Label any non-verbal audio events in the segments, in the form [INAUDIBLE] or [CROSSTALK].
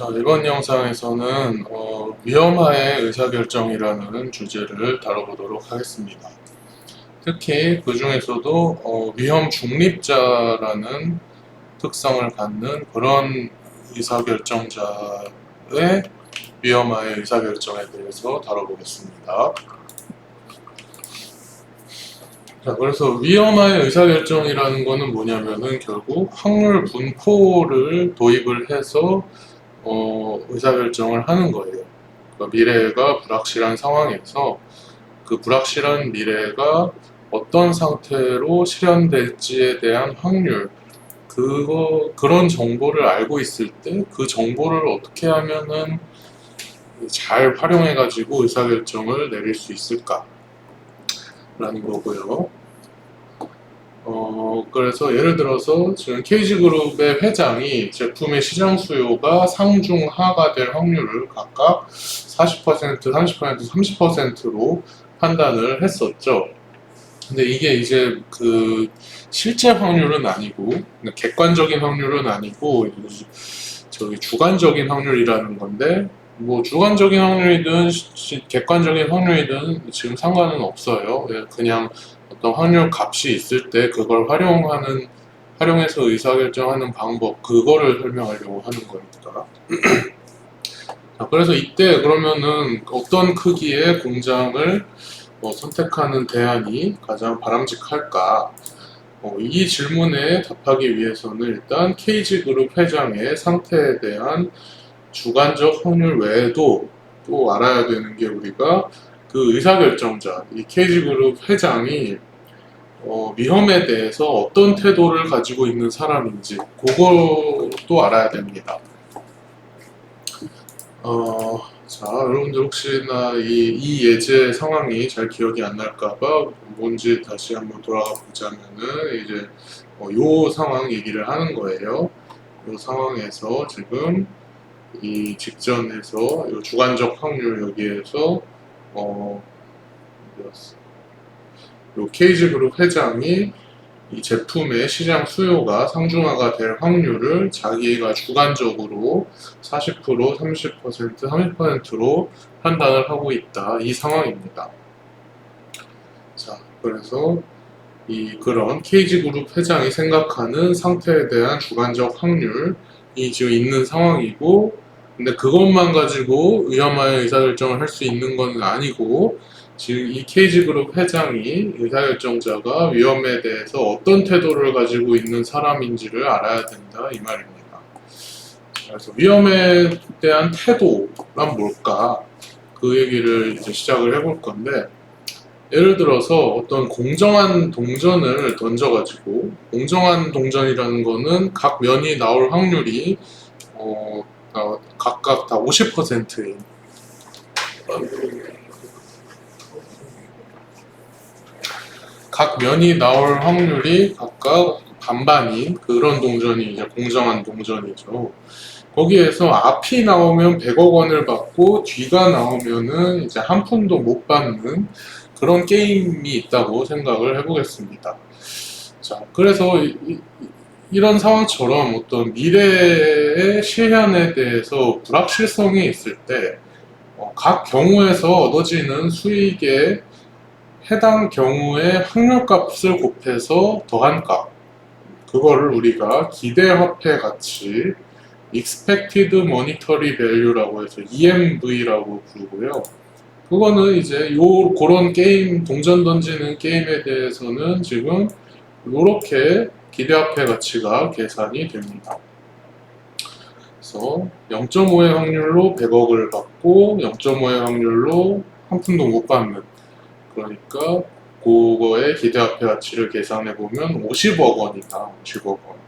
자, 이번 영상에서는 어, 위험화의 의사결정이라는 주제를 다뤄보도록 하겠습니다. 특히 그 중에서도 어, 위험 중립자라는 특성을 갖는 그런 의사결정자의 위험화의 의사결정에 대해서 다뤄보겠습니다. 자, 그래서 위험화의 의사결정이라는 거는 뭐냐면은 결국 확률 분포를 도입을 해서 어, 의사결정을 하는 거예요. 그러니까 미래가 불확실한 상황에서 그 불확실한 미래가 어떤 상태로 실현될지에 대한 확률, 그거, 그런 정보를 알고 있을 때 그 정보를 어떻게 하면은 잘 활용해가지고 의사결정을 내릴 수 있을까? 라는 거고요. 어, 그래서 예를 들어서 지금 KG그룹의 회장이 제품의 시장 수요가 상중하가 될 확률을 각각 40%, 30%, 30%로 판단을 했었죠. 근데 이게 이제 그 실제 확률은 아니고 객관적인 확률은 아니고 저기 주관적인 확률이라는 건데 뭐 주관적인 확률이든 시- 객관적인 확률이든 지금 상관은 없어요. 예, 그냥 어떤 확률 값이 있을 때 그걸 활용하는 활용해서 의사결정하는 방법 그거를 설명하려고 하는 거니까. [CLEARS THROAT] 자, 그래서 이때 그러면은 어떤 크기의 공장을 어, 선택하는 대안이 가장 바람직할까? 어, 이 질문에 답하기 위해서는 일단 KG그룹 회장의 상태에 대한 주관적 확률 외에도 또 알아야 되는 게 우리가 그 의사결정자, 이 KG그룹 회장이 어, 위험에 대해서 어떤 태도를 가지고 있는 사람인지 그것도 알아야 됩니다. 어, 자, 여러분들 혹시나 이, 이 예제 상황이 잘 기억이 안 날까봐 뭔지 다시 한번 돌아가 보자면은 이제 어, 요 상황 얘기를 하는 거예요. 요 상황에서 지금 이 직전에서 요 주관적 확률 여기에서 어, 요 KG그룹 회장이 이 제품의 시장 수요가 상중하가 될 확률을 자기가 주관적으로 40%, 30%, 30%로 판단을 하고 있다. 이 상황입니다. 자, 그래서 이 그런 KG그룹 회장이 생각하는 상태에 대한 주관적 확률이 지금 있는 상황이고, 근데 그것만 가지고 위험한 의사결정을 할 수 있는 건 아니고, 지금 이 KG그룹 회장이 의사결정자가 위험에 대해서 어떤 태도를 가지고 있는 사람인지를 알아야 된다 이 말입니다. 그래서 위험에 대한 태도란 뭘까? 그 얘기를 이제 시작을 해볼 건데 예를 들어서 어떤 공정한 동전을 던져가지고 공정한 동전이라는 거는 각 면이 나올 확률이 어, 어, 각각 다 50%인 각 면이 나올 확률이 각각 반반인 그런 동전이 이제 공정한 동전이죠. 거기에서 앞이 나오면 100억 원을 받고 뒤가 나오면은 이제 한 푼도 못 받는 그런 게임이 있다고 생각을 해보겠습니다. 자, 그래서 이, 런 상황처럼 어떤 미래의 실현에 대해서 불확실성이 있을 때, 어, 각 경우에서 얻어지는 수익의 해당 경우의 확률값을 곱해서 더한 값. 그거를 우리가 기대화폐 가치, expected monetary value라고 해서 EMV라고 부르고요. 그거는 이제 요 그런 게임 동전 던지는 게임에 대해서는 지금 요렇게 기대화폐 가치가 계산이 됩니다. 그래서 0.5의 확률로 100억을 받고 0.5의 확률로 한 푼도 못 받는 그러니까 그거의 기대화폐 가치를 계산해 보면 50억 원이다. 50억 원.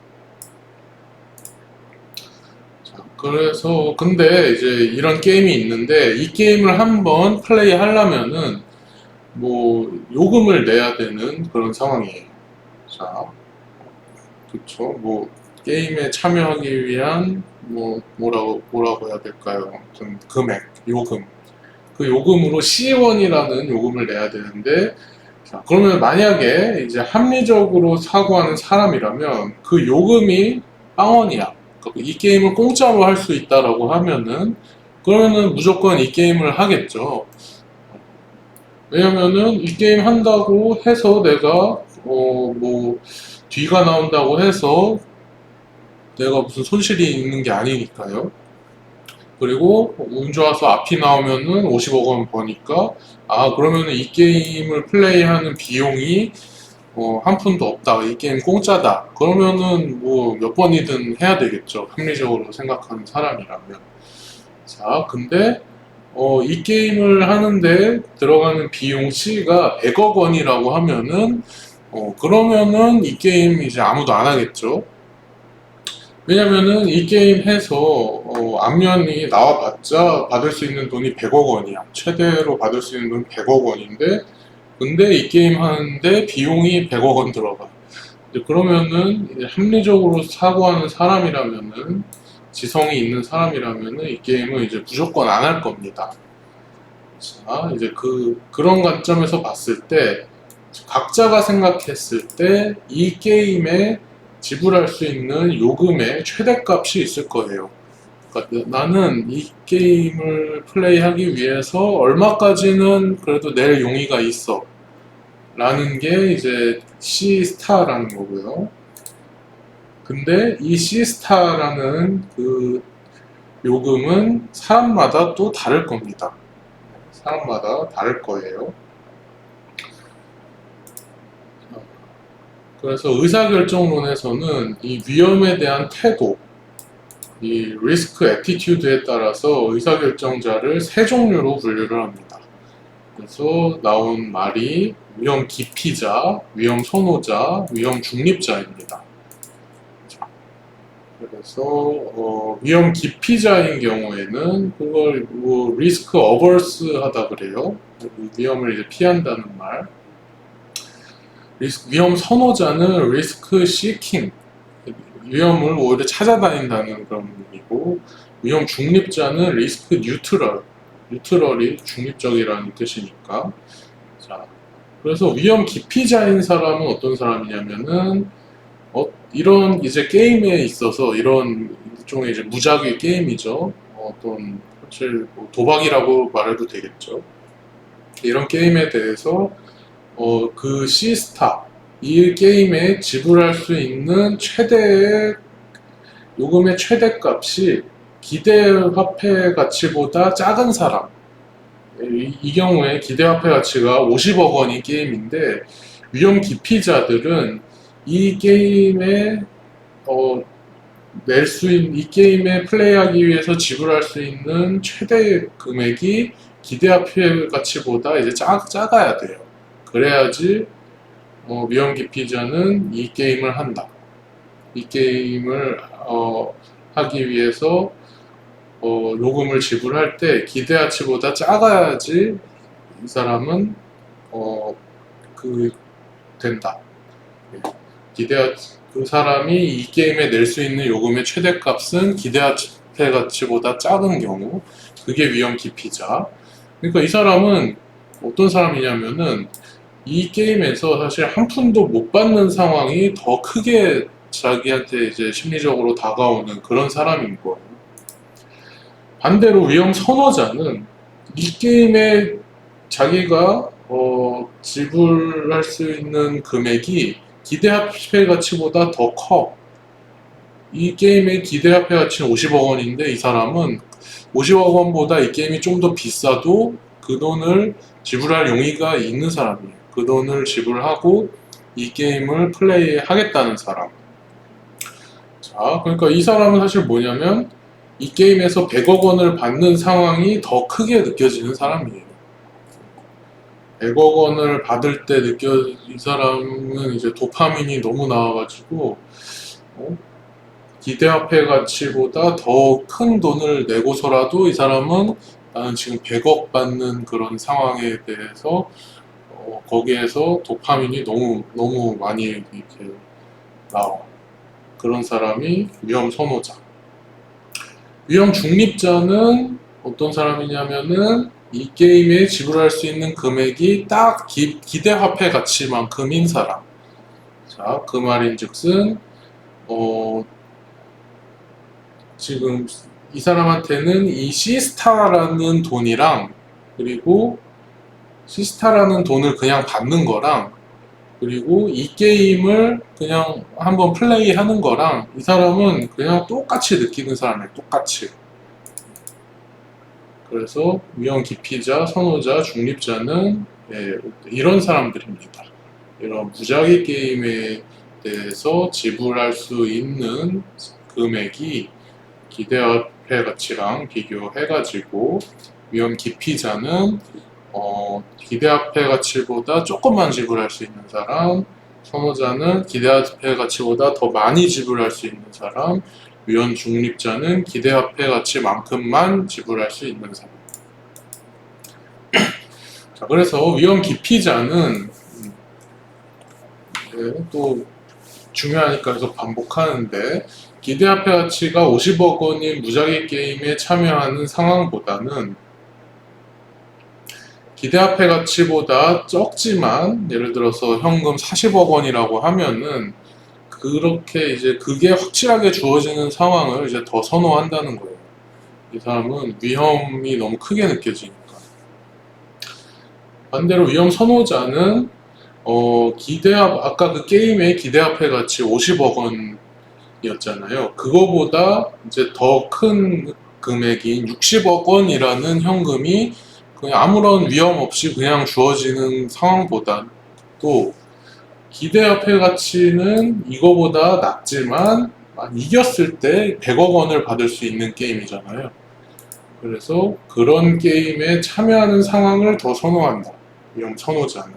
자, 그래서 근데 이제 이런 게임이 있는데 이 게임을 한번 플레이 하려면은 뭐 요금을 내야 되는 그런 상황이에요. 자, 그쵸? 뭐 게임에 참여하기 위한 뭐 뭐라고 뭐라고 해야 될까요? 아무튼 금액, 요금. 그 요금으로 C1이라는 요금을 내야 되는데 자, 그러면 만약에 이제 합리적으로 사고하는 사람이라면 그 요금이 빵원이야. 그러니까 이 게임을 공짜로 할 수 있다라고 하면은 그러면은 무조건 이 게임을 하겠죠. 왜냐면은 이 게임 한다고 해서 내가 어 뭐 뒤가 나온다고 해서 내가 무슨 손실이 있는 게 아니니까요. 그리고 운 좋아서 앞이 나오면은 50억 원 버니까 아 그러면은 이 게임을 플레이하는 비용이 어, 한 푼도 없다. 이 게임 공짜다. 그러면은 뭐 몇 번이든 해야 되겠죠. 합리적으로 생각하는 사람이라면. 자, 근데 어, 이 게임을 하는데 들어가는 비용 C가 100억 원이라고 하면은 어, 그러면은 이 게임 이제 아무도 안 하겠죠. 왜냐면은 이 게임 해서 어, 앞면이 나와봤자 받을 수 있는 돈이 100억 원이야. 최대로 받을 수 있는 돈이 100억 원인데 근데 이 게임 하는데 비용이 100억 원 들어가. 그러면은 합리적으로 사고하는 사람이라면은 지성이 있는 사람이라면은 이 게임은 이제 무조건 안 할 겁니다. 자, 이제 그 그런 관점에서 봤을 때 각자가 생각했을 때 이 게임에 지불할 수 있는 요금의 최대값이 있을 거예요. 그러니까 나는 이 게임을 플레이하기 위해서 얼마까지는 그래도 낼 용의가 있어. 라는 게 이제 C 스타라는 거고요. 근데 이 C 스타라는 그 요금은 사람마다 또 다를 겁니다. 사람마다 다를 거예요. 그래서 의사결정론에서는 이 위험에 대한 태도, 이 리스크 애티튜드에 따라서 의사결정자를 세 종류로 분류를 합니다. 그래서 나온 말이 위험 기피자, 위험 선호자, 위험 중립자입니다. 그래서 어, 위험 기피자인 경우에는 그걸 뭐 리스크 어버스 하다 그래요. 위험을 이제 피한다는 말. 리스크, 위험 선호자는 리스크 시킹, 위험을 오히려 찾아다닌다는 그런 의미고, 위험 중립자는 리스크 뉴트럴, 뉴트럴이 중립적이라는 뜻이니까. 자, 그래서 위험 기피자인 사람은 어떤 사람이냐면은, 어, 이런 이제 게임에 있어서 이런 일종의 이제 무작위 게임이죠. 어떤 사실 뭐 도박이라고 말해도 되겠죠. 이런 게임에 대해서 어, 그 시스타, 이 게임에 지불할 수 있는 최대의 요금의 최대값이 기대 화폐 가치보다 작은 사람. 이, 이 경우에 기대 화폐 가치가 50억 원이 게임인데 위험 기피자들은 이 게임에 어, 낼 수 있는 이 게임에 플레이하기 위해서 지불할 수 있는 최대 금액이 기대 화폐 가치보다 이제 작, 작아야 돼요. 그래야지 어, 위험 기피자는 이 게임을 한다. 이 게임을 어, 하기 위해서 어, 요금을 지불할 때 기대하치보다 작아야지 이 사람은 어, 그 된다. 기대 그 사람이 이 게임에 낼 수 있는 요금의 최대값은 기대하치 가치보다 작은 경우 그게 위험 기피자. 그러니까 이 사람은 어떤 사람이냐면은 이 게임에서 사실 한 푼도 못 받는 상황이 더 크게 자기한테 이제 심리적으로 다가오는 그런 사람인 거예요. 반대로 위험 선호자는 이 게임에 자기가 어, 지불할 수 있는 금액이 기대합회 가치보다 더 커. 이 게임의 기대합회 가치는 50억 원인데 이 사람은 50억 원보다 이 게임이 좀 더 비싸도 그 돈을 지불할 용의가 있는 사람이에요. 그 돈을 지불하고 이 게임을 플레이 하겠다는 사람. 자, 그러니까 이 사람은 사실 뭐냐면 이 게임에서 100억 원을 받는 상황이 더 크게 느껴지는 사람이에요. 100억 원을 받을 때 느껴 이 사람은 이제 도파민이 너무 나와가지고 어? 기대화폐 가치보다 더 큰 돈을 내고서라도 이 사람은 나는 지금 100억 받는 그런 상황에 대해서 어, 거기에서 도파민이 너무 너무 많이 이렇게 나와. 그런 사람이 위험 선호자. 위험 중립자는 어떤 사람이냐면은 이 게임에 지불할 수 있는 금액이 딱 기, 기대 화폐 가치만큼인 사람. 자, 그 말인 즉슨, 어, 지금 이 사람한테는 이 시스타라는 돈이랑 그리고 시스타라는 돈을 그냥 받는 거랑 그리고 이 게임을 그냥 한번 플레이 하는 거랑 이 사람은 그냥 똑같이 느끼는 사람이에요. 똑같이. 그래서 위험 기피자, 선호자, 중립자는 예, 이런 사람들입니다. 이런 무작위 게임에 대해서 지불할 수 있는 금액이 기대화폐 가치랑 비교해가지고 위험 기피자는 어, 기대화폐 가치보다 조금만 지불할 수 있는 사람, 선호자는 기대화폐 가치보다 더 많이 지불할 수 있는 사람, 위험 중립자는 기대화폐 가치만큼만 지불할 수 있는 사람. [CLEARS THROAT] 자, 그래서 위험 기피자는 음, 네, 또 중요하니까 계속 반복하는데 기대화폐 가치가 50억 원인 무작위 게임에 참여하는 상황보다는 기대화폐 가치보다 적지만 예를 들어서 현금 40억 원이라고 하면은 그렇게 이제 그게 확실하게 주어지는 상황을 이제 더 선호한다는 거예요. 이 사람은 위험이 너무 크게 느껴지니까. 반대로 위험 선호자는 어 기대합 아까 그 게임의 기대화폐 가치 50억 원이었잖아요. 그거보다 이제 더 큰 금액인 60억 원이라는 현금이 그냥 아무런 위험 없이 그냥 주어지는 상황보다 또 기대화폐 가치는 이거보다 낮지만 이겼을 때 100억 원을 받을 수 있는 게임이잖아요. 그래서 그런 게임에 참여하는 상황을 더 선호한다. 위험 선호자는.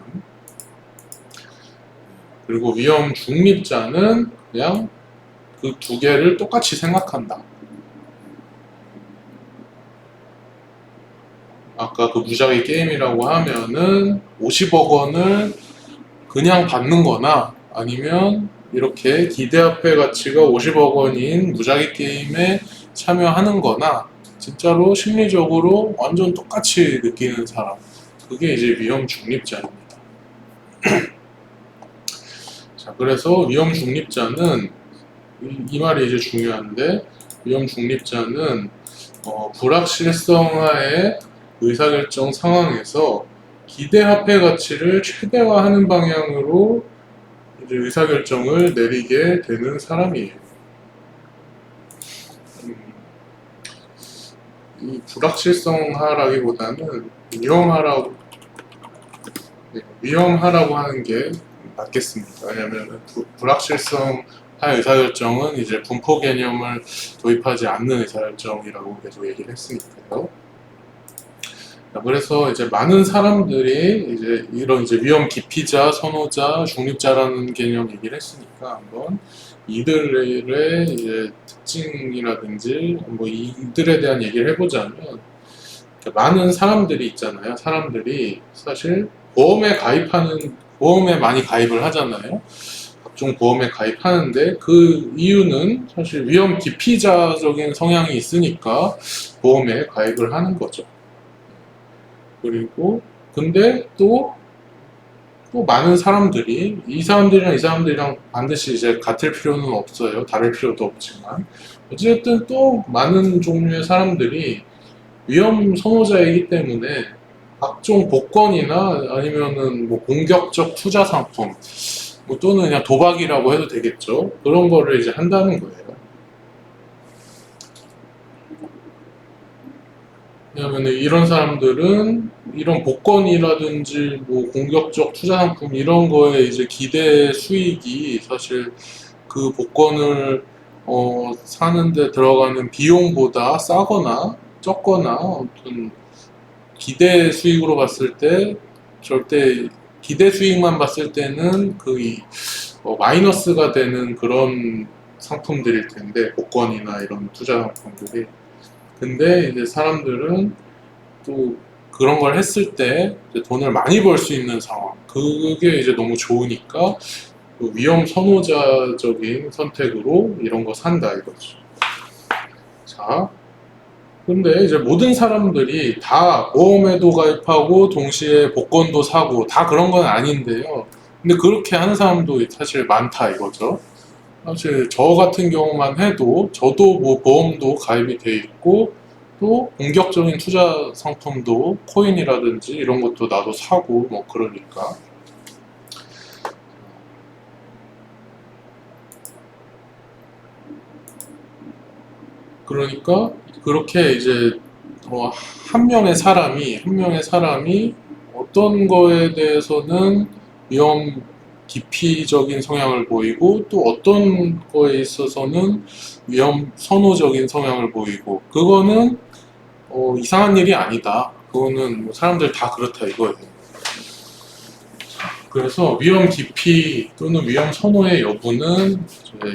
그리고 위험 중립자는 그냥 그 두 개를 똑같이 생각한다. 아까 그 무작위 게임이라고 하면은 50억 원을 그냥 받는 거나 아니면 이렇게 기대화폐 가치가 50억 원인 무작위 게임에 참여하는 거나 진짜로 심리적으로 완전 똑같이 느끼는 사람 그게 이제 위험 중립자입니다. [CLEARS THROAT] 자 그래서 위험 중립자는 이, 이 말이 이제 중요한데 위험 중립자는 어, 불확실성 하에 의사결정 상황에서 기대화폐 가치를 최대화하는 방향으로 이제 의사결정을 내리게 되는 사람이에요. 음, 이 불확실성하라기보다는 위험하라고 네, 위험하라고 하는 게 맞겠습니다. 왜냐하면 불확실성 할 의사결정은 이제 분포 개념을 도입하지 않는 의사결정이라고 계속 얘기를 했으니까요. 자, 그래서 이제 많은 사람들이 이제 이런 이제 위험 기피자, 선호자, 중립자라는 개념 얘기를 했으니까 한번 이들의 이제 특징이라든지 뭐 이들에 대한 얘기를 해보자면 많은 사람들이 있잖아요. 사람들이 사실 보험에 가입하는 보험에 많이 가입을 하잖아요. 각종 보험에 가입하는데 그 이유는 사실 위험 기피자적인 성향이 있으니까 보험에 가입을 하는 거죠. 그리고 근데 또 또 많은 사람들이 이 사람들이랑 이 사람들이랑 반드시 이제 같을 필요는 없어요. 다를 필요도 없지만 어쨌든 또 많은 종류의 사람들이 위험 선호자이기 때문에 각종 복권이나 아니면은 뭐 공격적 투자 상품 뭐 또는 그냥 도박이라고 해도 되겠죠. 그런 거를 이제 한다는 거예요. 왜냐하면 이런 사람들은 이런 복권이라든지 뭐 공격적 투자 상품 이런 거에 이제 기대 수익이 사실 그 복권을 어, 사는데 들어가는 비용보다 싸거나 적거나 어떤 기대 수익으로 봤을 때 절대 기대 수익만 봤을 때는 그 이, 어, 마이너스가 되는 그런 상품들일 텐데 복권이나 이런 투자 상품들이 근데 이제 사람들은 또 그런 걸 했을 때 돈을 많이 벌 수 있는 상황 그게 이제 너무 좋으니까 그 위험 선호자적인 선택으로 이런 거 산다 이거죠. 자, 근데 이제 모든 사람들이 다 보험에도 가입하고 동시에 복권도 사고 다 그런 건 아닌데요. 근데 그렇게 하는 사람도 사실 많다 이거죠. 사실 저 같은 경우만 해도 저도 뭐 보험도 가입이 돼 있고 또 공격적인 투자 상품도 코인이라든지 이런 것도 나도 사고 뭐 그러니까. 그러니까 그렇게 이제 어, 한 명의 사람이 한 명의 사람이 어떤 거에 대해서는 위험 기피적인 성향을 보이고 또 어떤 거에 있어서는 위험 선호적인 성향을 보이고 그거는 어, 이상한 일이 아니다. 그거는 뭐 사람들 다 그렇다 이거예요. 그래서 위험 기피 또는 위험 선호의 여부는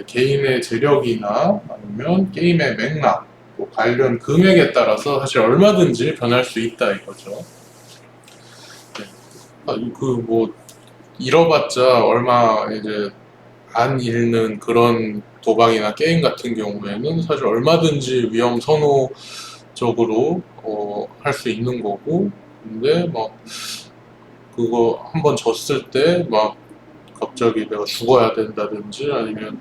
개인의 재력이나 아니면 게임의 맥락, 또 관련 금액에 따라서 사실 얼마든지 변할 수 있다 이거죠. 네. 그뭐 잃어봤자 얼마 이제 안 잃는 그런 도박이나 게임 같은 경우에는 사실 얼마든지 위험 선호적으로 어, 할 수 있는 거고 근데 막 그거 한번 졌을 때 막 갑자기 내가 죽어야 된다든지 아니면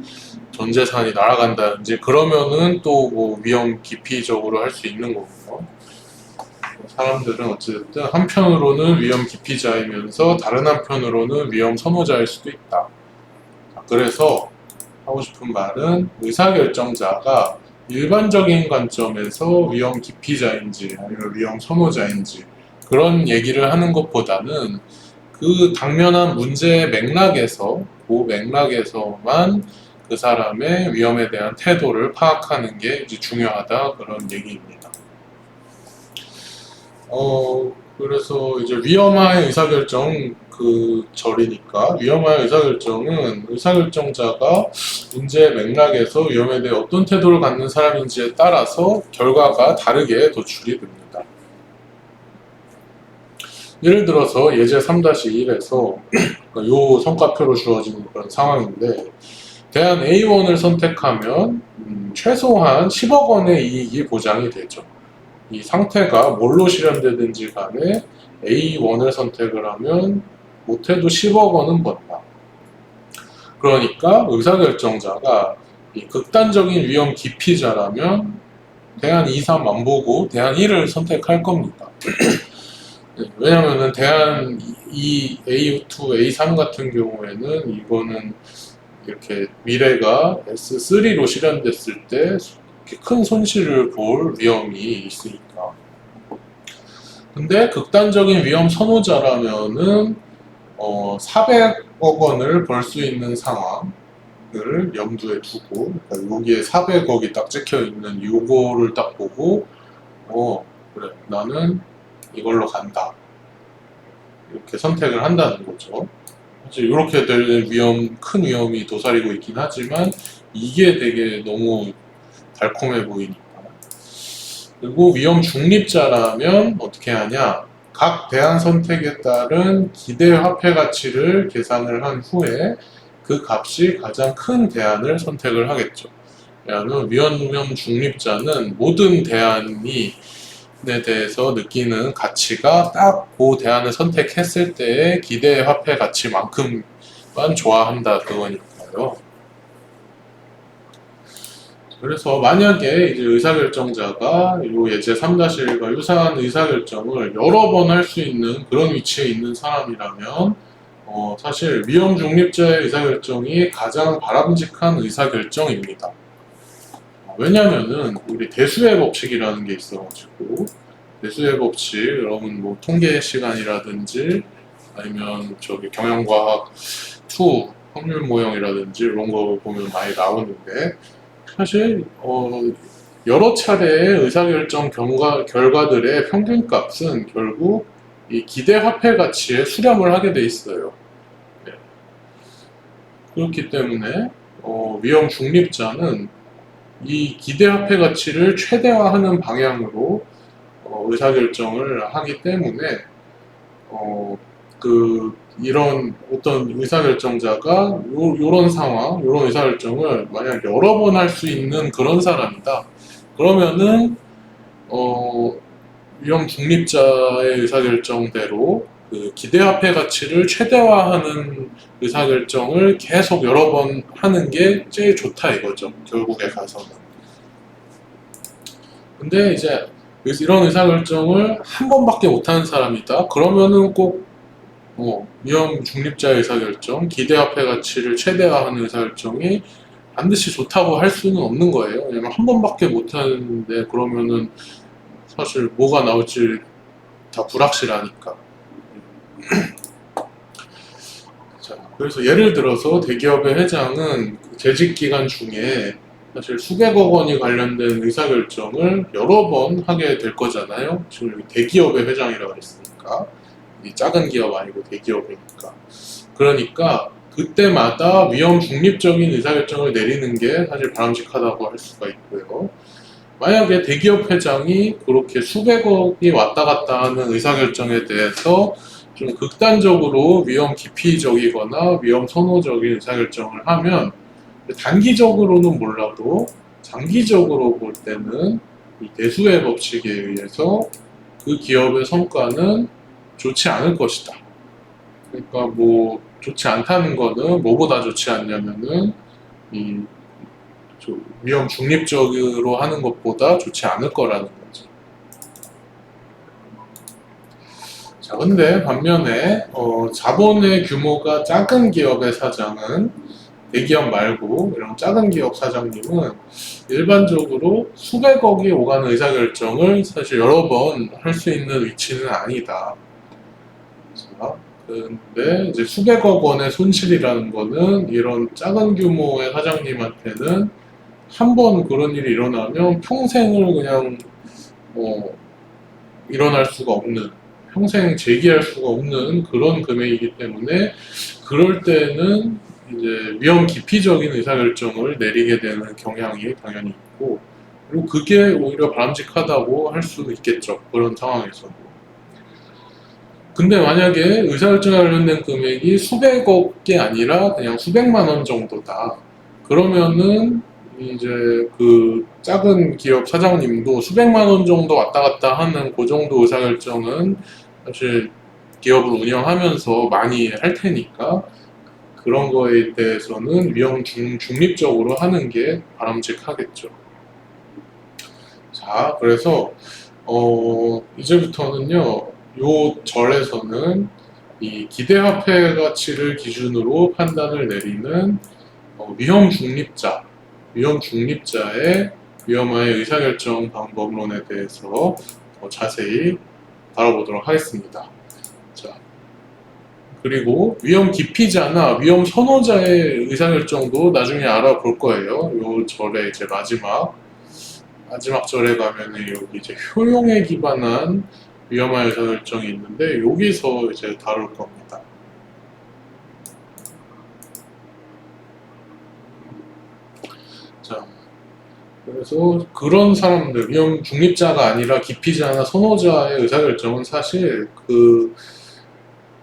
전 재산이 날아간다든지 그러면은 또 뭐 위험 기피적으로 할 수 있는 거고요. 사람들은 어쨌든 한편으로는 위험 기피자이면서 다른 한편으로는 위험 선호자일 수도 있다. 자, 그래서 하고 싶은 말은 의사결정자가 일반적인 관점에서 위험 기피자인지 아니면 위험 선호자인지 그런 얘기를 하는 것보다는 그 당면한 문제의 맥락에서 그 맥락에서만 그 사람의 위험에 대한 태도를 파악하는 게 이제 중요하다 그런 얘기입니다. 어 그래서 이제 위험한 의사결정 그 절이니까 위험한 의사결정은 의사결정자가 문제의 맥락에서 위험에 대해 어떤 태도를 갖는 사람인지에 따라서 결과가 다르게 도출이 됩니다. 예를 들어서 예제 3-1에서 요 성과표로 주어진 그런 상황인데 대안 A1을 선택하면 음, 최소한 10억 원의 이익이 보장이 되죠. 이 상태가 뭘로 실현되든지 간에 A1을 선택을 하면 못해도 10억 원은 번다. 그러니까 의사결정자가 이 극단적인 위험 기피자라면 대안 2, 3 안 보고 대안 1을 선택할 겁니다. [CLEARS THROAT] 네, 왜냐면은 대안 2, A2, A3 같은 경우에는 이거는 이렇게 미래가 S3로 실현됐을 때 큰 손실을 볼 위험이 있으니까. 근데 극단적인 위험 선호자라면은 어, 400억 원을 벌 수 있는 상황을 염두에 두고 그러니까 여기에 400억이 딱 찍혀 있는 요거를 딱 보고 어 그래 나는 이걸로 간다 이렇게 선택을 한다는 거죠. 사실 이렇게 될 위험 큰 위험이 도사리고 있긴 하지만 이게 되게 너무 달콤해 보이니까. 그리고 위험 중립자라면 어떻게 하냐? 각 대안 선택에 따른 기대 화폐 가치를 계산을 한 후에 그 값이 가장 큰 대안을 선택을 하겠죠. 왜냐하면 위험 중립자는 모든 대안이 에 대해서 느끼는 가치가 딱 그 대안을 선택했을 때의 기대 화폐 가치만큼만 좋아한다 그거니까요. 그래서 만약에 이제 의사결정자가 요 예제 3-1과 유사한 의사결정을 여러 번 할 수 있는 그런 위치에 있는 사람이라면 어, 사실 위험 중립자의 의사결정이 가장 바람직한 의사결정입니다. 왜냐면은 우리 대수의 법칙이라는 게 있어가지고 대수의 법칙 여러분 뭐 통계 시간이라든지 아니면 저기 경영과학 2 확률 모형이라든지 이런 거 보면 많이 나오는데 사실 어 여러 차례의 의사결정 결과, 결과들의 평균값은 결국 이 기대 화폐 가치에 수렴을 하게 돼 있어요. 네. 그렇기 때문에 어, 위험 중립자는 이 기대 화폐 가치를 최대화하는 방향으로 어, 의사결정을 하기 때문에 어, 그 이런 어떤 의사결정자가 요, 요런 상황, 요런 의사결정을 만약 여러 번 할 수 있는 그런 사람이다. 그러면은 어, 위험 중립자의 의사결정대로 그 기대화폐 가치를 최대화하는 의사결정을 계속 여러 번 하는 게 제일 좋다 이거죠. 결국에 가서는. 근데 이제 이런 의사결정을 한 번밖에 못하는 사람이다. 그러면은 꼭 어, 위험 중립자 의사결정, 기대화폐 가치를 최대화하는 의사결정이 반드시 좋다고 할 수는 없는 거예요. 왜냐면 한 번밖에 못 하는데 그러면은 사실 뭐가 나올지 다 불확실하니까. [CLEARS THROAT] 자, 그래서 예를 들어서 대기업의 회장은 그 재직 기간 중에 사실 수백억 원이 관련된 의사결정을 여러 번 하게 될 거잖아요. 지금 여기 대기업의 회장이라고 했으니까. 이 작은 기업 아니고 대기업이니까. 그러니까 그때마다 위험 중립적인 의사결정을 내리는 게 사실 바람직하다고 할 수가 있고요. 만약에 대기업 회장이 그렇게 수백억이 왔다 갔다 하는 의사결정에 대해서 좀 극단적으로 위험 기피적이거나 위험 선호적인 의사결정을 하면 단기적으로는 몰라도 장기적으로 볼 때는 이 대수의 법칙에 의해서 그 기업의 성과는 좋지 않을 것이다. 그러니까 뭐 좋지 않다는 거는 뭐보다 좋지 않냐면은 이 위험 중립적으로 하는 것보다 좋지 않을 거라는 거죠. 자, 근데 반면에 어, 자본의 규모가 작은 기업의 사장은 대기업 말고 이런 작은 기업 사장님은 일반적으로 수백억이 오가는 의사결정을 사실 여러 번 할 수 있는 위치는 아니다. 자, 근데 이제 수백억 원의 손실이라는 거는 이런 작은 규모의 사장님한테는 한 번 그런 일이 일어나면 평생을 그냥 어, 일어날 수가 없는 평생 재기할 수가 없는 그런 금액이기 때문에 그럴 때는 이제 위험 기피적인 의사결정을 내리게 되는 경향이 당연히 있고 그리고 그게 오히려 바람직하다고 할 수 있겠죠 그런 상황에서도 근데 만약에 의사결정에 관련된 금액이 수백억이 아니라 그냥 수백만 원 정도다 그러면은 이제 그 작은 기업 사장님도 수백만 원 정도 왔다 갔다 하는 그 정도 의사결정은 사실 기업을 운영하면서 많이 할 테니까 그런 거에 대해서는 위험 중, 중립적으로 하는 게 바람직하겠죠. 자, 그래서 어, 이제부터는요, 요 절에서는 이 기대화폐 가치를 기준으로 판단을 내리는 어, 위험 중립자, 위험 중립자의 위험화의 의사결정 방법론에 대해서 더 자세히 다뤄보도록 하겠습니다. 자, 그리고 위험 기피자나 위험 선호자의 의사결정도 나중에 알아볼 거예요. 요 절의 이제 마지막 마지막 절에 가면은 여기 이제 효용에 기반한 위험한 의사 결정이 있는데 여기서 이제 다룰 겁니다. 자, 그래서 그런 사람들 위험 중립자가 아니라 기피자나 선호자의 의사 결정은 사실 그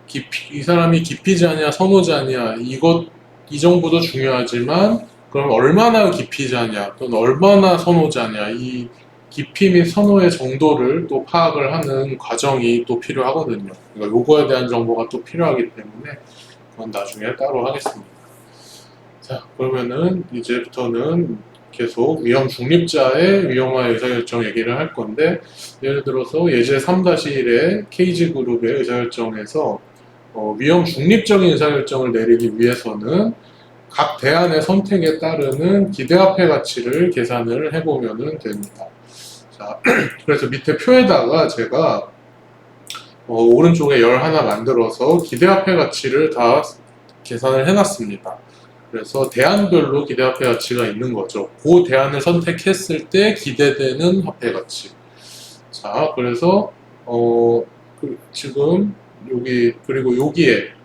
기피, 이 사람이 기피자냐 선호자냐 이것 이 정보도 중요하지만 그럼 얼마나 기피자냐 또는 얼마나 선호자냐 이 깊이 및 선호의 정도를 또 파악을 하는 과정이 또 필요하거든요. 그러니까 요거에 대한 정보가 또 필요하기 때문에 그건 나중에 따로 하겠습니다. 자 그러면은 이제부터는 계속 위험 중립자의 위험화 의사결정 얘기를 할 건데 예를 들어서 예제 3-1의 KG그룹의 의사결정에서 어, 위험 중립적인 의사결정을 내리기 위해서는 각 대안의 선택에 따르는 기대화폐 가치를 계산을 해보면 됩니다. 자, [CLEARS THROAT] 그래서 밑에 표에다가 제가 어, 오른쪽에 열 하나 만들어서 기대화폐 가치를 다 계산을 해놨습니다. 그래서 대안별로 기대화폐 가치가 있는 거죠. 그 대안을 선택했을 때 기대되는 화폐 가치. 자, 그래서 어, 그, 지금 여기 그리고 여기에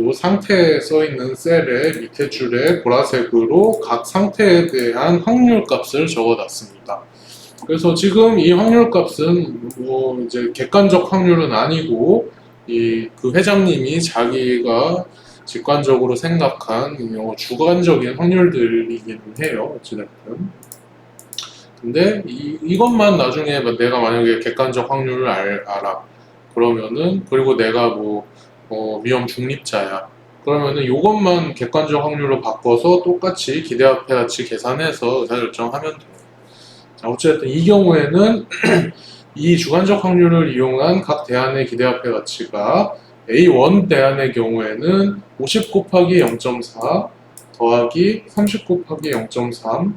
요 상태에 써 있는 셀의 밑에 줄에 보라색으로 각 상태에 대한 확률 값을 적어 놨습니다. 그래서 지금 이 확률 값은 뭐 이제 객관적 확률은 아니고 이 그 회장님이 자기가 직관적으로 생각한 어, 주관적인 확률들이기는 해요. 어찌됐든. 근데 이, 이것만 나중에 내가 만약에 객관적 확률을 알, 알아. 그러면은 그리고 내가 뭐 어, 위험 중립자야. 그러면은 이것만 객관적 확률로 바꿔서 똑같이 기대화폐 가치 계산해서 의사결정하면. 자, 어쨌든 이 경우에는 [CLEARS THROAT] 이 주관적 확률을 이용한 각 대안의 기대화폐 가치가 A1 대안의 경우에는 50 곱하기 0.4 더하기 30 곱하기 0.3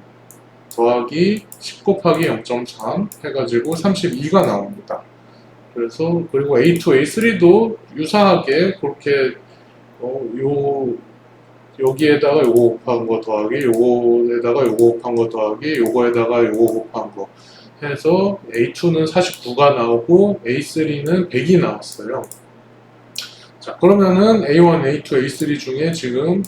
더하기 10 곱하기 0.3 해가지고 32가 나옵니다. 그래서 그리고 A2, A3도 유사하게 그렇게 어, 요 여기에다가 요거 곱한 거 더하기 요거에다가 요거 곱한 거 더하기 요거에다가 요거 곱한 거 해서 A2는 49가 나오고 A3는 100이 나왔어요. 자 그러면은 A1, A2, A3 중에 지금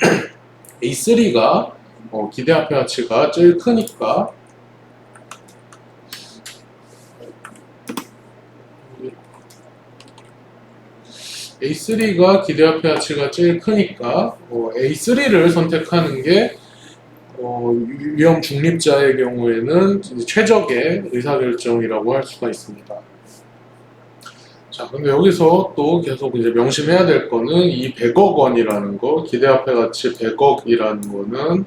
[CLEARS THROAT] A3가 어, 기대화폐 가치가 제일 크니까 A3가 기대화폐 가치가 제일 크니까 어, A3를 선택하는 게 어, 위험 중립자의 경우에는 최적의 의사결정이라고 할 수가 있습니다. 자, 근데 여기서 또 계속 이제 명심해야 될 거는 이 100억 원이라는 거, 기대화폐 가치 100억이라는 거는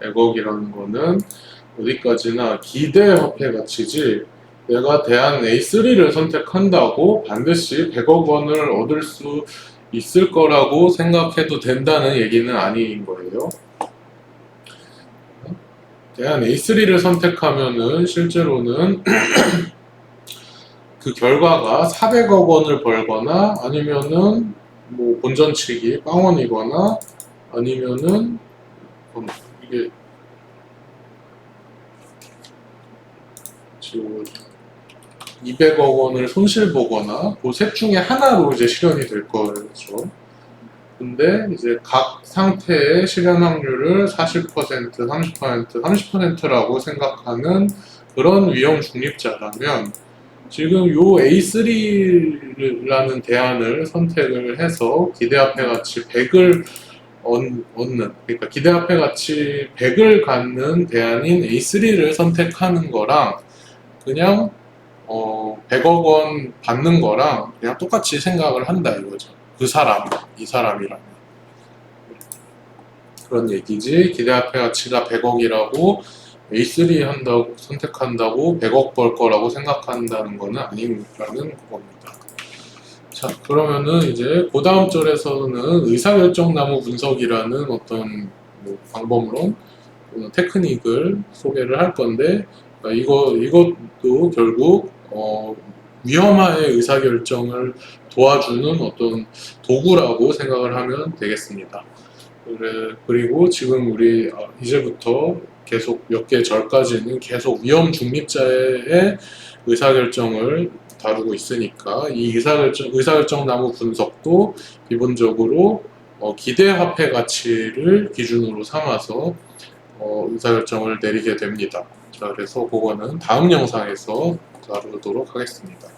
100억이라는 거는 어디까지나 기대화폐 가치지 내가 대한 A3를 선택한다고 반드시 100억 원을 얻을 수 있을 거라고 생각해도 된다는 얘기는 아닌 거예요. 대한 A3를 선택하면은 실제로는 [CLEARS THROAT] 그 결과가 400억 원을 벌거나 아니면은 뭐 본전치기 빵원이거나 아니면은 음, 이게 지금 200억 원을 손실 보거나 그셋 중에 하나로 이제 실현이 될 거죠. 근데 이제 각 상태의 실현 확률을 40%, 30%, 30%라고 생각하는 그런 위험 중립자라면 지금 요 A3라는 대안을 선택을 해서 기대화폐 가치 100을 얻는 그러니까 기대화폐 가치 100을 갖는 대안인 A3를 선택하는 거랑 그냥 어 100억 원 받는 거랑 그냥 똑같이 생각을 한다 이거죠. 그 사람, 이 사람이라면. 그런 얘기지. 기대화폐 가치가 100억이라고 A3 한다고 선택한다고 100억 벌 거라고 생각한다는 거는 아니라는 겁니다. 자, 그러면은 이제 그 다음 절에서는 의사결정 나무 분석이라는 어떤 뭐 방법론, 또는 테크닉을 소개를 할 건데, 그러니까 이거, 이것도 결국, 어, 위험화의 의사결정을 도와주는 어떤 도구라고 생각을 하면 되겠습니다. 그리고 지금 우리 어, 이제부터 계속 몇 개 절까지는 계속 위험 중립자의 의사결정을 다루고 있으니까 이 의사결정, 의사결정 나무 분석도 기본적으로 어, 기대화폐 가치를 기준으로 삼아서 어, 의사결정을 내리게 됩니다. 자, 그래서 그거는 다음 영상에서 다루도록 하겠습니다.